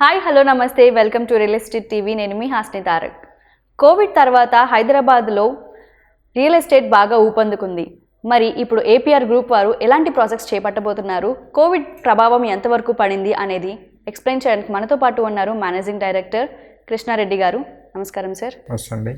Hi hello నమస్తే. Welcome to real estate TV. నేను మీ హాస్ని తారక్. కోవిడ్ తర్వాత హైదరాబాద్లో రియల్ ఎస్టేట్ బాగా ఊపందుకుంది. మరి ఇప్పుడు ఏపీఆర్ గ్రూప్ వారు ఎలాంటి ప్రాజెక్ట్స్ చేపట్టబోతున్నారు? కోవిడ్ ప్రభావం ఎంతవరకు పడింది అనేది ఎక్స్ప్లెయిన్ చేయడానికి మనతో పాటు ఉన్నారు మేనేజింగ్ డైరెక్టర్ కృష్ణారెడ్డి గారు. నమస్కారం సార్. వస్తుంది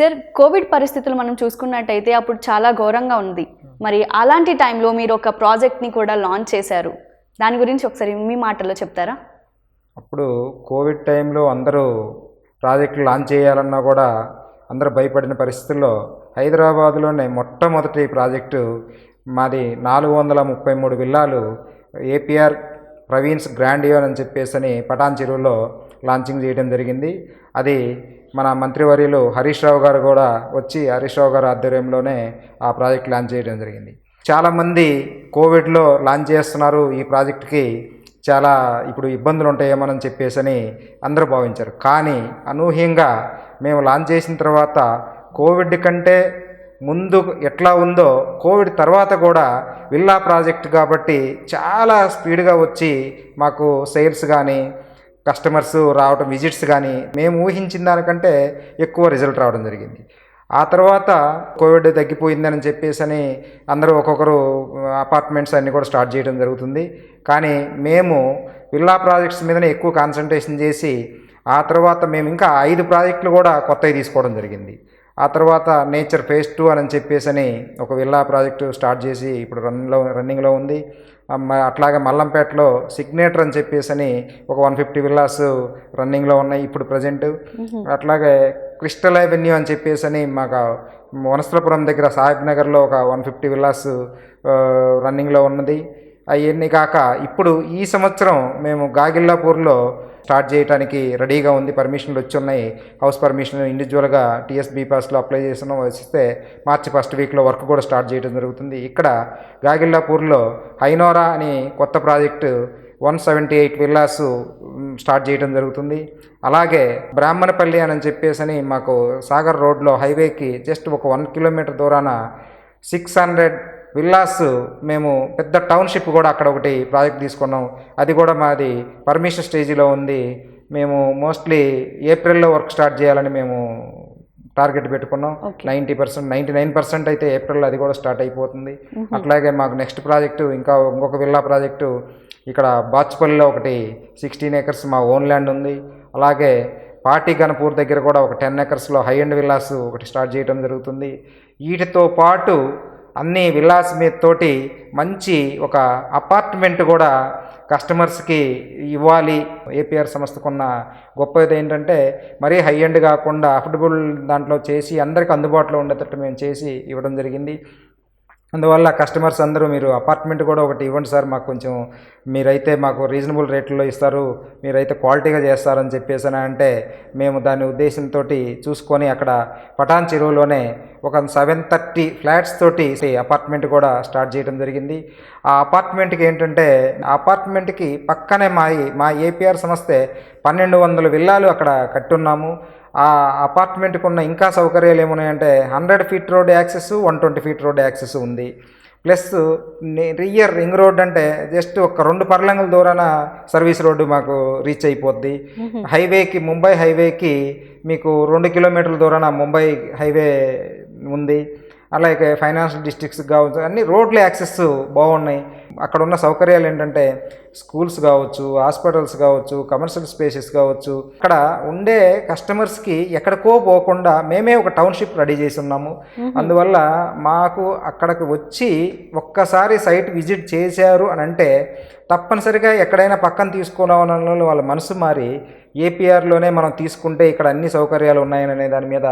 సార్ కోవిడ్ పరిస్థితులు మనం చూసుకున్నట్టయితే అప్పుడు చాలా ఘోరంగా ఉంది. మరి అలాంటి టైంలో మీరు ఒక ప్రాజెక్ట్ని కూడా లాంచ్ చేశారు. దాని గురించి ఒకసారి మీ మాటల్లో చెప్తారా? అప్పుడు కోవిడ్ టైంలో అందరూ ప్రాజెక్టులు లాంచ్ చేయాలన్నా కూడా అందరూ భయపడిన పరిస్థితుల్లో హైదరాబాద్లోనే మొట్టమొదటి ప్రాజెక్టు మాది నాలుగు వందల ముప్పై మూడు విల్లాలు ఏపీఆర్ ప్రవీణ్స్ గ్రాండియోన్ అని చెప్పేసి అని పటాన్ చెరువులో లాంచింగ్ చేయడం జరిగింది. అది మన మంత్రివర్యులు హరీష్ రావు గారు కూడా వచ్చి హరీష్ రావు గారు ఆధ్వర్యంలోనే ఆ ప్రాజెక్ట్ లాంచ్ చేయడం జరిగింది. చాలామంది కోవిడ్లో లాంచ్ చేస్తున్నారు ఈ ప్రాజెక్ట్కి. చాలా ఇప్పుడు ఇబ్బందులు ఉంటాయేమోనని చెప్పేసి అని అందరూ భావించారు. కానీ అనూహ్యంగా మేము లాంచ్ చేసిన తర్వాత కోవిడ్ కంటే ముందు ఎట్లా ఉందో కోవిడ్ తర్వాత కూడా విల్లా ప్రాజెక్ట్ కాబట్టి చాలా స్పీడ్గా వచ్చి మాకు సేల్స్ కానీ కస్టమర్స్ రావడం విజిట్స్ కానీ మేము ఊహించిన దానికంటే ఎక్కువ రిజల్ట్ రావడం జరిగింది. ఆ తర్వాత కోవిడ్ తగ్గిపోయిందని చెప్పేసి అని అందరూ ఒక్కొక్కరు అపార్ట్మెంట్స్ అన్నీ కూడా స్టార్ట్ చేయడం జరుగుతుంది. కానీ మేము విల్లా ప్రాజెక్ట్స్ మీదనే ఎక్కువ కాన్సన్ట్రేషన్ చేసి ఆ తర్వాత మేము ఇంకా ఐదు ప్రాజెక్టులు కూడా కొత్తవి తీసుకోవడం జరిగింది. ఆ తర్వాత నేచర్ ఫేజ్ టూ అని చెప్పేసి అని ఒక విల్లా ప్రాజెక్టు స్టార్ట్ చేసి ఇప్పుడు రన్లో రన్నింగ్లో ఉంది. అట్లాగే మల్లంపేటలో సిగ్నేటర్ అని చెప్పేసి అని ఒక వన్ ఫిఫ్టీ విల్లాస్ రన్నింగ్లో ఉన్నాయి ఇప్పుడు ప్రజెంట్ అట్లాగే క్రిస్టల్ అవెన్యూ అని చెప్పేసి అని మాకు వనస్థలపురం దగ్గర సాహిబ్ నగర్లో ఒక వన్ ఫిఫ్టీ విల్లాస్ రన్నింగ్లో ఉన్నది. అవన్నీ కాక ఇప్పుడు ఈ సంవత్సరం మేము గాగిల్లాపూర్లో స్టార్ట్ చేయడానికి రెడీగా ఉంది. పర్మిషన్లు వచ్చి ఉన్నాయి. హౌస్ పర్మిషన్ ఇండివిజువల్గా టీఎస్బీ పాస్లో అప్లై చేసిన వస్తే మార్చి ఫస్ట్ వీక్లో వర్క్ కూడా స్టార్ట్ చేయడం జరుగుతుంది. ఇక్కడ గాగిల్లాపూర్లో హైనోరా అని కొత్త project one seventy eight villas start చేయడం జరుగుతుంది. అలాగే బ్రాహ్మణపల్లి అని చెప్పేసి అని మాకు సాగర్ రోడ్లో హైవేకి జస్ట్ ఒక వన్ కిలోమీటర్ దూరాన సిక్స్ హండ్రెడ్ విల్లాస్ మేము పెద్ద టౌన్షిప్ కూడా అక్కడ ఒకటి ప్రాజెక్ట్ తీసుకున్నాం. అది కూడా మాది పర్మిషన్ స్టేజీలో ఉంది. మేము మోస్ట్లీ ఏప్రిల్లో వర్క్ స్టార్ట్ చేయాలని మేము టార్గెట్ పెట్టుకున్నాం. Ninety percent ninety nine percent అయితే ఏప్రిల్ అది కూడా స్టార్ట్ అయిపోతుంది. అట్లాగే మాకు నెక్స్ట్ ప్రాజెక్టు ఇంకా ఇంకొక విల్లా ప్రాజెక్టు ఇక్కడ బాచ్పల్లిలో ఒకటి సిక్స్టీన్ ఏకర్స్ మా ఓన్ ల్యాండ్ ఉంది. అలాగే పార్టీ గణపూర్ దగ్గర కూడా ఒక టెన్ ఏకర్స్లో హై అండ్ విల్లాస్ ఒకటి స్టార్ట్ చేయడం జరుగుతుంది. వీటితో పాటు అన్ని విల్లాస్ మీద తోటి మంచి ఒక అపార్ట్మెంట్ కూడా కస్టమర్స్కి ఇవ్వాలి. ఏపీఆర్ సంస్థకున్న గొప్పది ఏంటంటే మరీ హై ఎండ్ కాకుండా అఫోర్డబుల్ దాంట్లో చేసి అందరికీ అందుబాటులో ఉండేటట్టు మేము చేసి ఇవ్వడం జరిగింది. అందువల్ల కస్టమర్స్ అందరూ మీరు అపార్ట్మెంట్ కూడా ఒకటి ఇవ్వండి సార్. మాకు కొంచెం మీరైతే మాకు రీజనబుల్ రేట్లో ఇస్తారు. మీరైతే క్వాలిటీగా చేస్తారని చెప్పేసి అని అంటే మేము దాని ఉద్దేశంతో చూసుకొని అక్కడ పటాన్ చెరువులోనే ఒక సెవెన్ థర్టీ ఫ్లాట్స్ తోటి అపార్ట్మెంట్ కూడా స్టార్ట్ చేయడం జరిగింది. ఆ అపార్ట్మెంట్కి ఏంటంటే అపార్ట్మెంట్కి పక్కనే మా మా ఏపీఆర్ సంస్థే పన్నెండు వందల విల్లాలు అక్కడ కట్టున్నాము. ఆ అపార్ట్మెంట్కి ఉన్న ఇంకా సౌకర్యాలు ఏమున్నాయంటే hundred feet road access one twenty feet road access ఉంది. ప్లస్ రియర్ రింగ్ రోడ్ అంటే జస్ట్ ఒక రెండు పర్లంగుల దూరాన సర్వీస్ రోడ్డు మాకు రీచ్ అయిపోద్ది. హైవేకి ముంబై హైవేకి మీకు రెండు కిలోమీటర్ల దూరాన ముంబై హైవే ఉంది. అలాగే ఫైనాన్షియల్ డిస్ట్రిక్ట్స్ కావచ్చు అన్ని రోడ్ల యాక్సెస్ బాగున్నాయి. అక్కడ ఉన్న సౌకర్యాలు ఏంటంటే స్కూల్స్ కావచ్చు హాస్పిటల్స్ కావచ్చు కమర్షియల్ స్పేసెస్ కావచ్చు. అక్కడ ఉండే కస్టమర్స్కి ఎక్కడికో పోకుండా మేమే ఒక టౌన్షిప్ రెడీ చేసి ఉన్నాము అందువల్ల మాకు అక్కడికి వచ్చి ఒక్కసారి సైట్ విజిట్ చేశారు అని అంటే తప్పనిసరిగా ఎక్కడైనా పక్కన తీసుకోవాలని వాళ్ళ మనసు మారి ఏపీఆర్లోనే మనం తీసుకుంటే ఇక్కడ అన్ని సౌకర్యాలు ఉన్నాయనే దాని మీద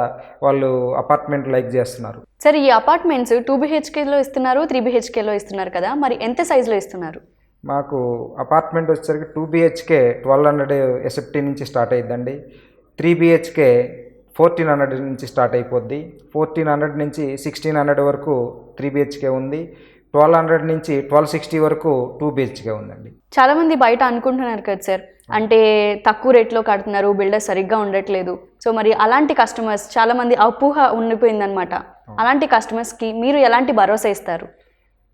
వాళ్ళు అపార్ట్మెంట్ లైక్ చేస్తున్నారు. సార్ ఈ అపార్ట్మెంట్స్ టూ బిహెచ్కేలో ఇస్తున్నారు త్రీ బిహెచ్కేలో ఇస్తున్నారు కదా మరి ఎంత సైజులో ఇస్తున్నారు? మాకు అపార్ట్మెంట్ వచ్చేసరికి two BHK twelve hundred SFT నుంచి స్టార్ట్ అయ్యిద్దండి త్రీ బిహెచ్కే ఫోర్టీన్ హండ్రెడ్ నుంచి స్టార్ట్ అయిపోద్ది. ఫోర్టీన్ హండ్రెడ్ నుంచి సిక్స్టీన్ హండ్రెడ్ వరకు త్రీ బిహెచ్కే ఉంది. ట్వెల్వ్ హండ్రెడ్ నుంచి ట్వెల్వ్ సిక్స్టీ వరకు టూ బిహెచ్కే ఉందండి. చాలా మంది బయట అనుకుంటున్నారు కదా సార్ అంటే తక్కువ రేట్లో కడుతున్నారు బిల్డర్ సరిగ్గా ఉండట్లేదు. సో మరి అలాంటి కస్టమర్స్ చాలా మంది అపోహ ఉండిపోయిందనమాట అలాంటి కస్టమర్స్కి మీరు ఎలాంటి భరోసా ఇస్తారు?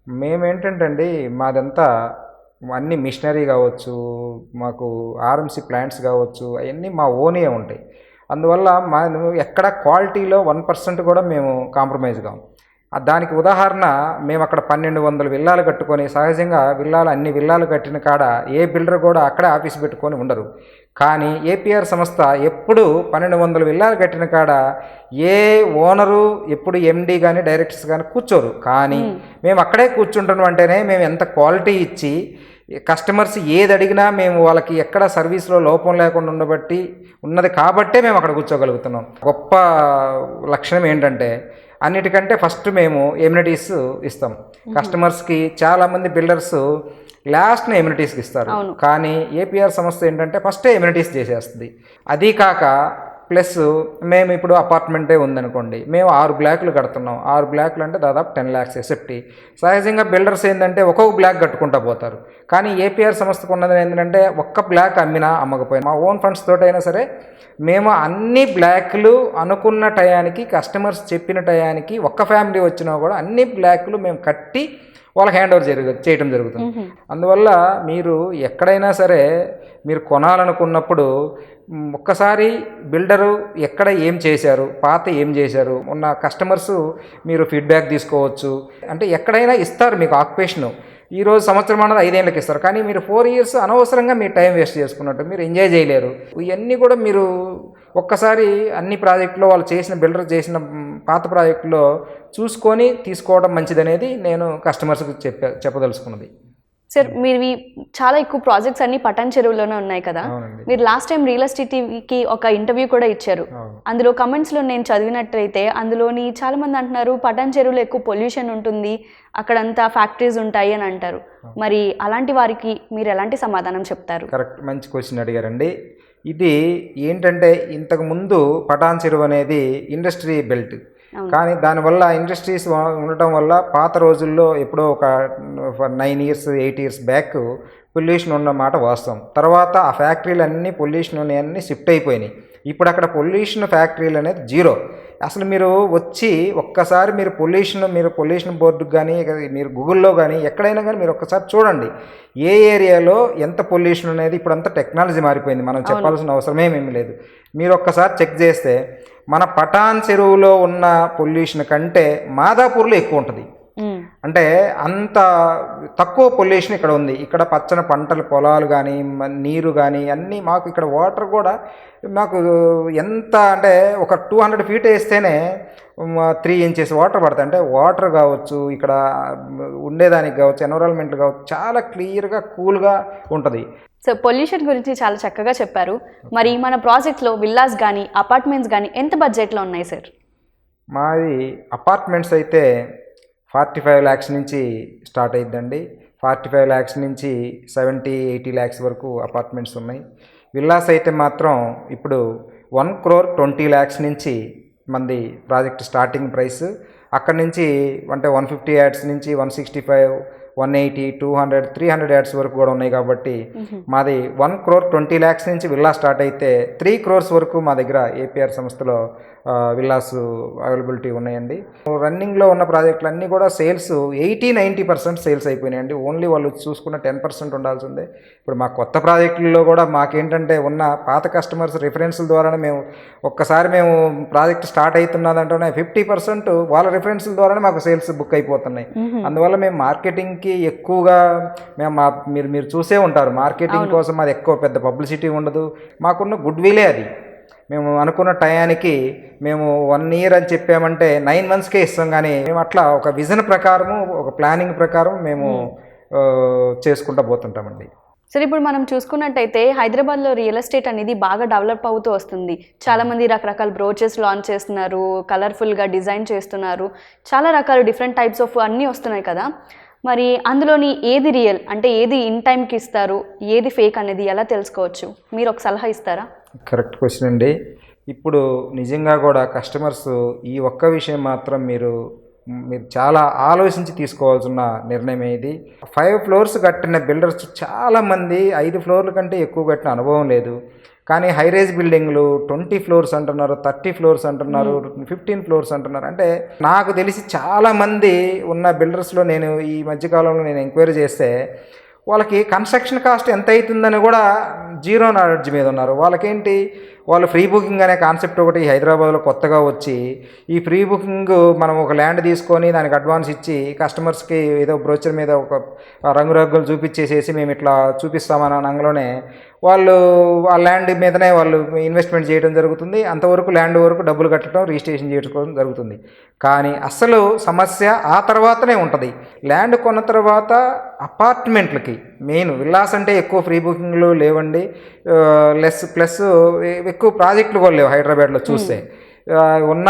మేమేంటంటే అండి మాదంతా అన్ని మిషనరీ కావచ్చు మాకు ఆర్ఎంసీ ప్లాంట్స్ కావచ్చు అవన్నీ మా ఓనే ఉంటాయి. అందువల్ల మా ఎక్కడ క్వాలిటీలో వన్ పర్సెంట్ కూడా మేము కాంప్రమైజ్ కాం. ఆ దానికి ఉదాహరణ మేము అక్కడ పన్నెండు వందల విల్లాలు కట్టుకొని సహజంగా విల్లాలు అన్ని విల్లాలు కట్టిన కాడ ఏ బిల్డర్ కూడా అక్కడే ఆఫీస్ పెట్టుకొని ఉండరు. కానీ ఏపీఆర్ సంస్థ ఎప్పుడు పన్నెండు వందల విల్లాలు కట్టిన కాడ ఏ ఓనరు ఎప్పుడు ఎండి కానీ డైరెక్టర్స్ కానీ కూర్చోరు. కానీ మేము అక్కడే కూర్చుంటున్నాం అంటేనే మేము ఎంత క్వాలిటీ ఇచ్చి కస్టమర్స్ ఏది అడిగినా మేము వాళ్ళకి ఎక్కడ సర్వీస్లో లోపం లేకుండా ఉండబట్టి ఉన్నది కాబట్టే మేము అక్కడ కూర్చోగలుగుతున్నాం. గొప్ప లక్షణం ఏంటంటే అన్నిటికంటే ఫస్ట్ మేము ఎమ్యూనిటీస్ ఇస్తాం. కస్టమర్స్కి చాలామంది బిల్డర్స్ లాస్ట్ని ఎమ్యూనిటీస్కి ఇస్తారు. కానీ ఏపీఆర్ సంస్థ ఏంటంటే ఫస్టే ఎమ్యూనిటీస్ చేసేస్తుంది. అది కాక ప్లస్ మేము ఇప్పుడు అపార్ట్మెంటే ఉందనుకోండి మేము ఆరు బ్లాక్లు కడుతున్నాం. ఆరు బ్లాక్లు అంటే దాదాపు టెన్ ల్యాక్స్ ఎసెప్టీ సహజంగా బిల్డర్స్ ఏంటంటే ఒక్కొక్క బ్లాక్ కట్టుకుంటా పోతారు. కానీ ఏపీఆర్ సంస్థకు ఉన్నది ఏంటంటే ఒక్క బ్లాక్ అమ్మినా అమ్మకపోయినా మా ఓన్ ఫండ్స్ తోటైనా సరే మేము అన్ని బ్లాక్లు అనుకున్న టయానికి కస్టమర్స్ చెప్పిన టయానికి ఒక్క ఫ్యామిలీ వచ్చినా కూడా అన్ని బ్లాక్లు మేము కట్టి వాళ్ళకి హ్యాండ్ ఓవర్ జరుగు చేయడం జరుగుతుంది. అందువల్ల మీరు ఎక్కడైనా సరే మీరు కొనాలనుకున్నప్పుడు ఒక్కసారి బిల్డరు ఎక్కడ ఏం చేశారు పాత ఏం చేశారు ఉన్న కస్టమర్స్ మీరు ఫీడ్బ్యాక్ తీసుకోవచ్చు. అంటే ఎక్కడైనా ఇస్తారు మీకు ఆక్యుపేషను. ఈరోజు సంవత్సరం అన్నది ఐదేళ్ళకి ఇస్తారు. కానీ మీరు ఫోర్ ఇయర్స్ అనవసరంగా మీ టైం వేస్ట్ చేసుకున్నట్టు మీరు ఎంజాయ్ చేయలేరు. ఇవన్నీ కూడా మీరు ఒక్కసారి అన్ని ప్రాజెక్టులో వాళ్ళు చేసిన బిల్డర్ చేసిన పాత ప్రాజెక్టులో చూసుకొని తీసుకోవడం మంచిదనేది నేను కస్టమర్స్కి చెప్ప చెప్పదలుచుకున్నది. సార్ మీరు చాలా ఎక్కువ ప్రాజెక్ట్స్ అన్ని పటాన్ చెరువులోనే ఉన్నాయి కదా. మీరు లాస్ట్ టైం రియల్ ఎస్టేట్ టీవీకి ఒక ఇంటర్వ్యూ కూడా ఇచ్చారు. అందులో కమెంట్స్లో నేను చదివినట్లయితే అందులోని చాలా మంది అంటున్నారు పటాన్ చెరువులో ఎక్కువ పొల్యూషన్ ఉంటుంది అక్కడంతా ఫ్యాక్టరీస్ ఉంటాయి అని అంటారు. మరి అలాంటి వారికి మీరు ఎలాంటి సమాధానం చెప్తారు? కరెక్ట్ మంచి క్వశ్చన్ అడిగారండి. ఇది ఏంటంటే ఇంతకు ముందు పటాన్ చెరువు అనేది ఇండస్ట్రీ బెల్ట్. కానీ దానివల్ల ఇండస్ట్రీస్ ఉండటం వల్ల పాత రోజుల్లో ఎప్పుడో ఒక nine years eight years back pollution ఉన్నమాట వాస్తవం. తర్వాత ఆ ఫ్యాక్టరీలు అన్నీ పొల్యూషన్ అన్నీ షిఫ్ట్ అయిపోయినాయి. ఇప్పుడు అక్కడ పొల్యూషన్ ఫ్యాక్టరీలు అనేది జీరో అసలు మీరు వచ్చి ఒక్కసారి మీరు పొల్యూషన్ మీరు పొల్యూషన్ బోర్డుకి కానీ మీరు గూగుల్లో కానీ ఎక్కడైనా కానీ మీరు ఒక్కసారి చూడండి. ఏ ఏరియాలో ఎంత పొల్యూషన్ అనేది ఇప్పుడు అంతా టెక్నాలజీ మారిపోయింది? మనం చెప్పాల్సిన అవసరమే ఏమీ లేదు. మీరు ఒక్కసారి చెక్ చేస్తే మన పటాన్ చెరువులో ఉన్న పొల్యూషన్ కంటే మాదాపూర్లో ఎక్కువ ఉంటుంది. అంటే అంత తక్కువ పొల్యూషన్ ఇక్కడ ఉంది. ఇక్కడ పచ్చని పంటలు పొలాలు కానీ నీరు కానీ అన్నీ మాకు ఇక్కడ వాటర్ కూడా మాకు ఎంత అంటే ఒక టూ హండ్రెడ్ ఫీట్ వేస్తేనే త్రీ ఇంచెస్ వాటర్ పడతాయి. అంటే వాటర్ కావచ్చు ఇక్కడ ఉండేదానికి కావచ్చు ఎన్విరాన్మెంట్ కావచ్చు చాలా క్లియర్గా కూల్గా ఉంటుంది. సో పొల్యూషన్ గురించి చాలా చక్కగా చెప్పారు. మరి మన ప్రాజెక్ట్లో విల్లాస్ కానీ అపార్ట్మెంట్స్ కానీ ఎంత బడ్జెట్లో ఉన్నాయి సార్? మాది అపార్ట్మెంట్స్ అయితే ఫార్టీ ఫైవ్ ల్యాక్స్ నుంచి స్టార్ట్ అయిద్దండి. ఫార్టీ ఫైవ్ ల్యాక్స్ నుంచి సెవెంటీ ఎయిటీ ల్యాక్స్ వరకు అపార్ట్మెంట్స్ ఉన్నాయి. విల్లాస్ అయితే మాత్రం ఇప్పుడు వన్ క్రోర్ ట్వంటీ ల్యాక్స్ నుంచి మంది ప్రాజెక్ట్ స్టార్టింగ్ ప్రైస్. అక్కడి నుంచి అంటే వన్ ఫిఫ్టీ యాడ్స్ నుంచి one sixty five one eighty two hundred three hundred yards వరకు కూడా ఉన్నాయి కాబట్టి మాది వన్ క్రోర్ ట్వంటీ ల్యాక్స్ నుంచి విల్లా స్టార్ట్ అయితే త్రీ క్రోర్స్ వరకు మా దగ్గర ఏపీఆర్ సంస్థలో విల్లాస్ అవైలబిలిటీ ఉన్నాయండి. రన్నింగ్లో ఉన్న ప్రాజెక్టులు అన్నీ కూడా sales eighty ninety percent sales అయిపోయినాయండి. ఓన్లీ వాళ్ళు చూసుకున్న టెన్ పర్సెంట్ ఉండాల్సిందే. ఇప్పుడు మా కొత్త ప్రాజెక్టుల్లో కూడా మాకేంటంటే ఉన్న పాత కస్టమర్స్ రిఫరెన్స్ల ద్వారానే మేము ఒక్కసారి మేము ప్రాజెక్ట్ స్టార్ట్ అవుతున్నదంటేనే ఫిఫ్టీ పర్సెంట్ వాళ్ళ రిఫరెన్స్ల ద్వారానే మాకు సేల్స్ బుక్ అయిపోతున్నాయి. అందువల్ల మేము మార్కెటింగ్కి ఎక్కువగా మేము మా మీరు మీరు చూసే ఉంటారు. మార్కెటింగ్ కోసం అది ఎక్కువ పెద్ద పబ్లిసిటీ ఉండదు. మాకున్న గుడ్ విలే అది. మేము అనుకున్న టయానికి మేము వన్ ఇయర్ అని చెప్పామంటే నైన్ మంత్స్కే ఇస్తాం కానీ మేము అట్లా ఒక విజన్ ప్రకారము ఒక ప్లానింగ్ ప్రకారం మేము చేసుకుంటూ పోతుంటామండి. సరే ఇప్పుడు మనం చూసుకున్నట్టయితే హైదరాబాద్లో రియల్ ఎస్టేట్ అనేది బాగా డెవలప్ అవుతూ వస్తుంది. చాలా మంది రకరకాల బ్రోచెస్ లాంచ్ చేస్తున్నారు కలర్ఫుల్గా డిజైన్ చేస్తున్నారు. చాలా రకాల డిఫరెంట్ టైప్స్ ఆఫ్ అన్నీ వస్తున్నాయి కదా. మరి అందులోని ఏది రియల్? అంటే ఏది ఇన్ టైంకి ఇస్తారు? ఏది ఫేక్ అనేది ఎలా తెలుసుకోవచ్చు? మీరు ఒక సలహా ఇస్తారా? కరెక్ట్ క్వశ్చన్ అండి. ఇప్పుడు నిజంగా కూడా కస్టమర్స్ ఈ ఒక్క విషయం మాత్రం మీరు మీరు చాలా ఆలోచించి తీసుకోవాల్సిన నిర్ణయం ఇది. ఫైవ్ ఫ్లోర్స్ కట్టిన బిల్డర్స్ చాలామంది ఐదు ఫ్లోర్ల కంటే ఎక్కువ కట్టిన అనుభవం లేదు. కానీ హైరేజ్ బిల్డింగ్లు ట్వంటీ ఫ్లోర్స్ అంటున్నారు థర్టీ ఫ్లోర్స్ అంటున్నారు ఫిఫ్టీన్ ఫ్లోర్స్ అంటున్నారు. అంటే నాకు తెలిసి చాలామంది ఉన్న బిల్డర్స్లో నేను ఈ మధ్యకాలంలో నేను ఎంక్వైరీ చేస్తే వాళ్ళకి కన్స్ట్రక్షన్ కాస్ట్ ఎంత అవుతుందని కూడా జీరో నాలెడ్జ్ మీద ఉన్నారు. వాళ్ళకేంటి? వాళ్ళు ఫ్రీ బుకింగ్ అనే కాన్సెప్ట్ ఒకటి హైదరాబాద్లో కొత్తగా వచ్చి ఈ ఫ్రీ బుకింగ్ మనం ఒక ల్యాండ్ తీసుకొని దానికి అడ్వాన్స్ ఇచ్చి కస్టమర్స్కి ఏదో బ్రోచర్ మీద ఒక రంగురంగులు చూపించేసేసి మేము ఇట్లా చూపిస్తామని అనగానే వాళ్ళు ఆ ల్యాండ్ మీదనే వాళ్ళు ఇన్వెస్ట్మెంట్ చేయడం జరుగుతుంది. అంతవరకు ల్యాండ్ వరకు డబ్బులు కట్టడం రిజిస్ట్రేషన్ చేసుకోవడం జరుగుతుంది. కానీ అసలు సమస్య ఆ తర్వాతనే ఉంటుంది. ల్యాండ్ కొన్న తర్వాత అపార్ట్మెంట్లకి మెయిన్ విల్లాస్ అంటే ఎక్కువ ఫ్రీ బుకింగ్లు లేవండి. లెస్ ప్లస్ ఎక్కువ ప్రాజెక్టులు కూడా లేవు హైదరాబాద్లో చూస్తే. ఉన్న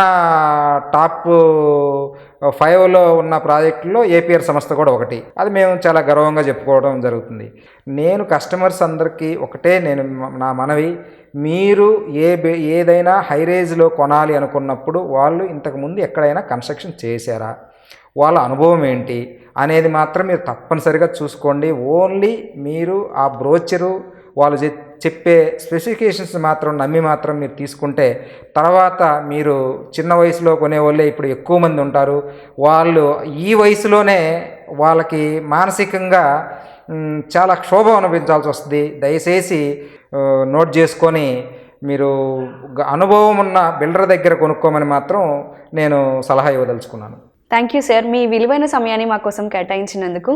టాప్ ఫైవ్లో ఉన్న ప్రాజెక్టుల్లో ఏపీఆర్ సంస్థ కూడా ఒకటి. అది మేము చాలా గర్వంగా చెప్పుకోవడం జరుగుతుంది. నేను కస్టమర్స్ అందరికీ ఒకటే నేను నా మనవి. మీరు ఏ బే- ఏదైనా హై రేంజ్లో కొనాలి అనుకున్నప్పుడు వాళ్ళు ఇంతకుముందు ఎక్కడైనా కన్స్ట్రక్షన్ చేశారా? వాళ్ళ అనుభవం ఏంటి? అనేది మాత్రం మీరు తప్పనిసరిగా చూసుకోండి. ఓన్లీ మీరు ఆ బ్రోచరు వాళ్ళు చెప్పే స్పెసిఫికేషన్స్ మాత్రం నమ్మి మాత్రం మీరు తీసుకుంటే తర్వాత మీరు చిన్న వయసులో కొనేవాళ్ళే ఇప్పుడు ఎక్కువ మంది ఉంటారు. వాళ్ళు ఈ వయసులోనే వాళ్ళకి మానసికంగా చాలా క్షోభ అనిపించాల్సి వస్తుంది. దయచేసి నోట్ చేసుకొని మీరు అనుభవం ఉన్న బిల్డర్ దగ్గర కొనుక్కోమని మాత్రం నేను సలహా ఇవ్వదలుచుకున్నాను. థ్యాంక్ యూ సార్ మీ విలువైన సమయాన్ని మా కోసం కేటాయించినందుకు.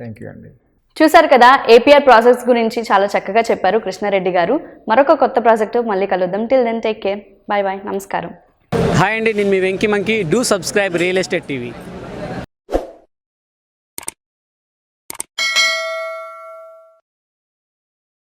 థ్యాంక్ యూ అండి. చూశారు కదా ఏపీఆర్ ప్రాజెక్ట్స్ గురించి చాలా చక్కగా చెప్పారు కృష్ణారెడ్డి గారు. మరొక కొత్త ప్రాజెక్టు మళ్ళీ కలుద్దాం. Till then take care bye bye నమస్కారం. హాయ్ అండి నేను మీ Venky మంకి. Do subscribe real estate TV